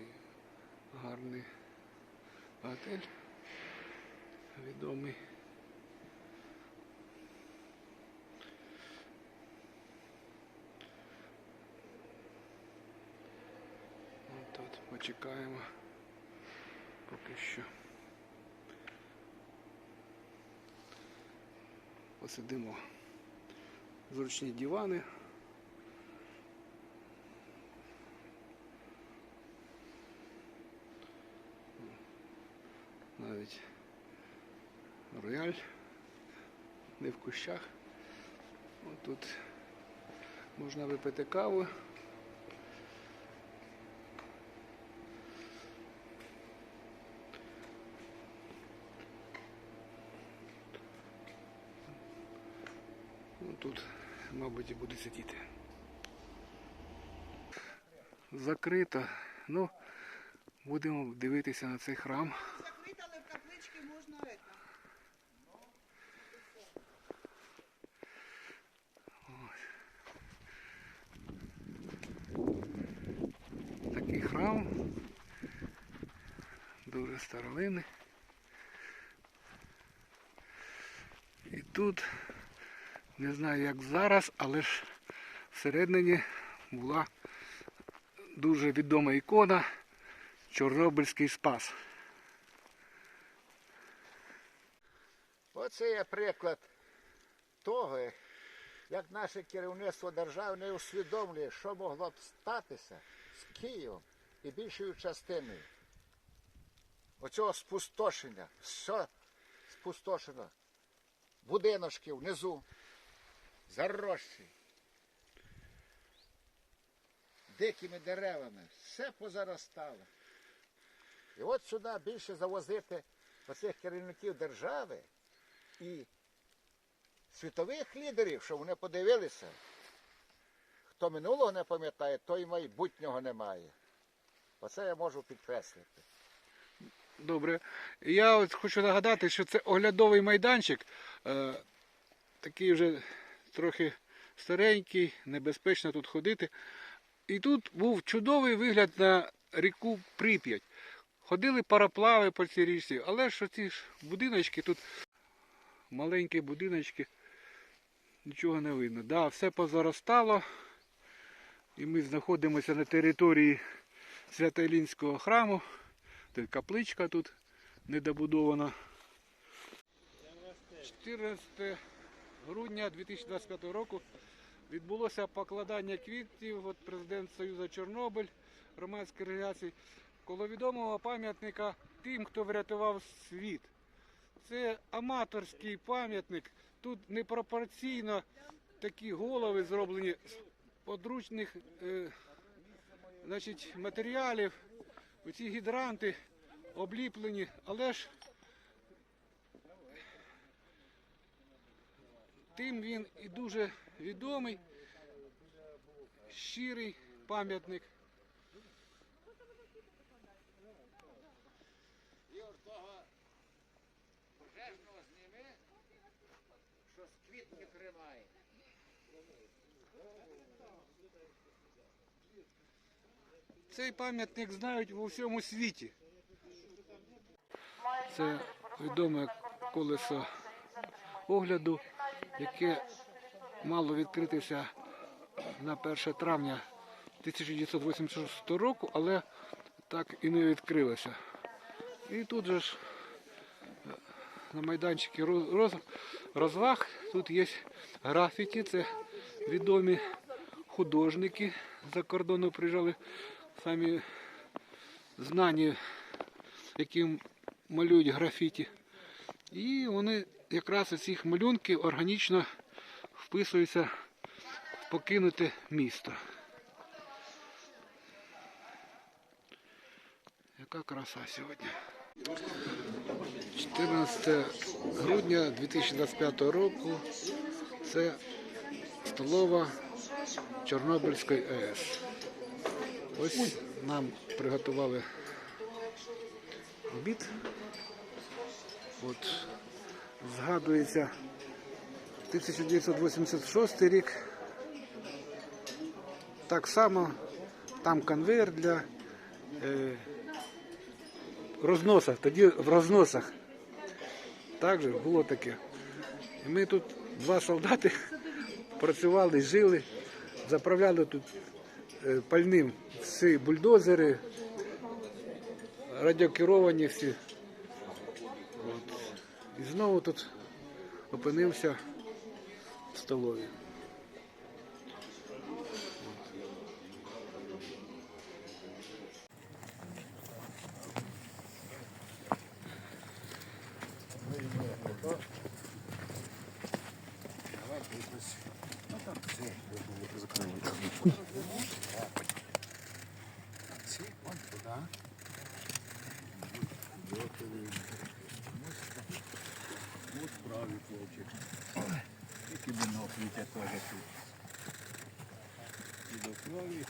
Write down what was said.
Такий гарний готель. Відомий. Ну, Тут почекаємо поки що. Посидимо. Зручні дивани. Навіть рояль не в кущах. От тут можна випити каву. Ну, тут, мабуть, і буде сидіти. Закрито. Ну, будемо дивитися на цей храм. Закрита, але в каплички можна это. Такий. Дуже старовинний. І тут, не знаю як зараз, але ж всередині була дуже відома ікона Чорнобильський спас. Оце є приклад того, як наше керівництво держави не усвідомлює, що могло б статися з Києвом і більшою частиною. Оцього спустошення, все спустошено. Будиночки внизу, заросші, дикими деревами, все позаростало. І от сюди більше завозити оцих керівників держави і світових лідерів, щоб вони подивилися. Хто минулого не пам'ятає, той майбутнього не має. Оце я можу підкреслити. Добре. Я от хочу нагадати, що це оглядовий майданчик, е, такий вже трохи старенький, небезпечно тут ходити. І тут був чудовий вигляд на ріку Прип'ять. Ходили параплави по цій річці, але ж ці ж будиночки тут маленькі будиночки, нічого не видно. Да, все позаростало. І ми знаходимося на території Свято-Ілінського храму. Капличка тут недобудована. 14 грудня 2025 року відбулося покладання квітів от президент Союзу Чорнобиль, громадської організації, коло відомого пам'ятника тим, хто врятував світ. Це аматорський пам'ятник. Тут непропорційно такі голови зроблені з подручних е, значить, матеріалів. Оці гідранти обліплені, але ж тим він і дуже відомий, щирий пам'ятник. Ігор того пожежного зніми, що з квітки тримає. Цей пам'ятник знають у всьому світі. Це відоме колесо огляду, яке мало відкритися на 1 травня 1986 року, але так і не відкрилося. І тут же ж е, на майданчику роз- роз- розваг тут є графіті, це відомі художники за кордону приїжджали, самі знані, які малюють графіті. І вони якраз із цих малюнків органічно вписуються в покинуте місто. Яка краса сьогодні. 14 грудня 2025 року це столова Чорнобильської АЕС. Ось нам приготували обід. От згадується 1986 рік. Так само там конвейер для е, розносах, тоді в розносах. Так же було таке. І ми тут два солдати працювали, жили, заправляли тут пальним всі бульдозери, радіокеровані всі. От. І знову тут опинився в столові. Так. Ну, справі хлопчик. Тільки бінокліття теж тут. І до крові.